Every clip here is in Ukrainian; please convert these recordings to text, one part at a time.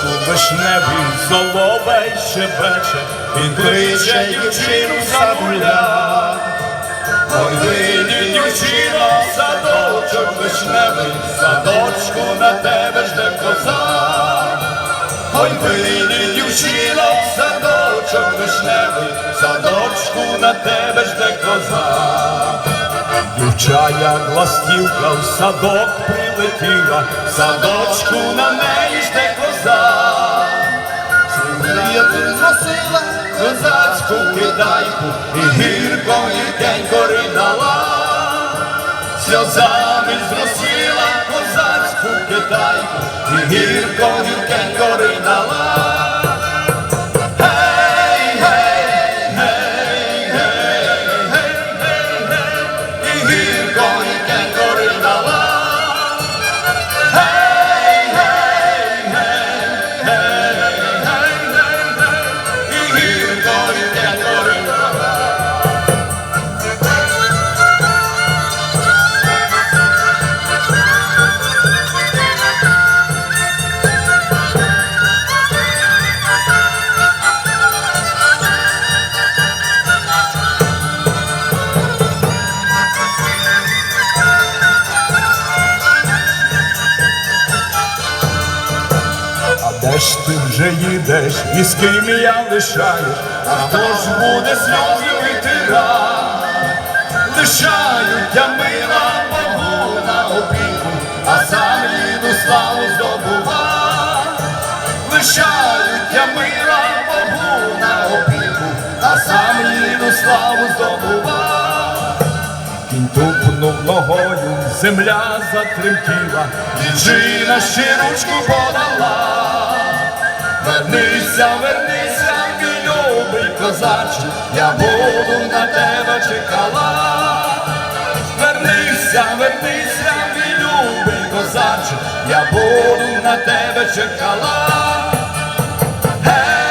садочку вишневий соловей шепече, він кличе дівчину за гуля. Ой, вийди, дівчино, садочок вишневий, садочку на тебе жде коза. Ой, вийди, дівчино, садочок вишневий, садочку на тебе жде коза. Дівчая ластівка в садок прилетіла, в садочку на неї жде коза. Я зросила козацьку кидайку, і гірко день коринала, сльозами зросила козацьку кидайку, і гірко і день Гей, Ж ти вже їдеш, і з ким я лишаєш, а хто ж буде сльози витирати? Лишають я мила Богу на опіку, а сам їду славу здобува. Лишають я мила Богу на опіку, а сам їду славу здобува. Кінь тупнув ногою, земля затремтіла, дівчина ще ручку подала. Вернися, вернися, мій любий козаче, я буду на тебе чекала. Вернися, вернися, мій любий козаче, я буду на тебе чекала. Гей,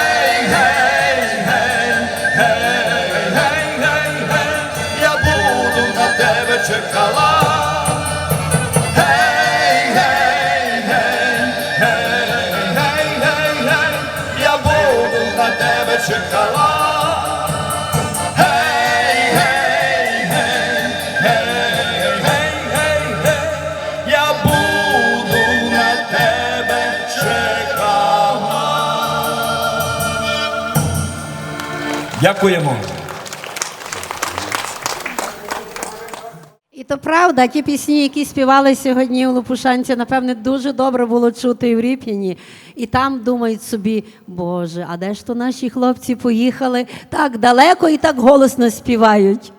тебе чекала. Я буду на тебе чекала. Дякуємо. То правда, ті пісні, які співали сьогодні у Лопушанці, напевне, дуже добре було чути і в Ріп'яні. І там думають собі, Боже, а де ж то наші хлопці поїхали так далеко і так голосно співають.